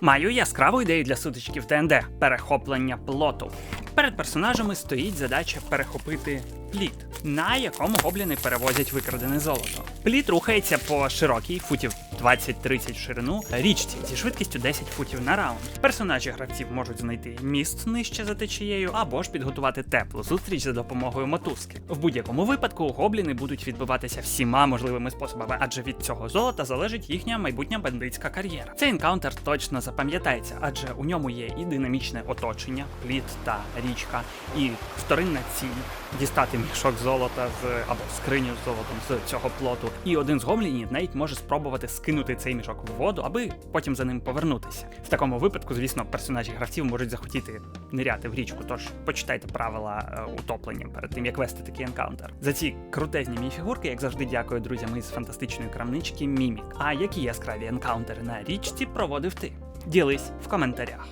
Маю яскраву ідею для сутичків ДНД перехоплення плоту. Перед персонажами стоїть задача перехопити пліт, на якому гобліни перевозять викрадене золото. Пліт рухається по широкій футів 20-30 в ширину річці зі швидкістю 10 футів на раунд. Персонажі гравців можуть знайти міст нижче за течією або ж підготувати теплу зустріч за допомогою мотузки. В будь-якому випадку гобліни будуть відбиватися всіма можливими способами, адже від цього золота залежить їхня майбутня бандитська кар'єра. Цей енкаунтер точно запам'ятається, адже у ньому є і динамічне оточення, пліт та річка, і вторинна ціль дістати мішок золота з або скриню з золотом з цього плоту. І один з гоблінів навіть може спробувати скинути цей мішок в воду, аби потім за ним повернутися. В такому випадку, звісно, персонажі гравців можуть захотіти ниряти в річку. Тож почитайте правила е, утоплення перед тим, як вести такий енкаунтер. За ці крутезні мініфігурки, як завжди, дякую друзям із фантастичної крамнички Мімік. А які яскраві енкаунтери на річці проводив ти? Ділись в коментарях.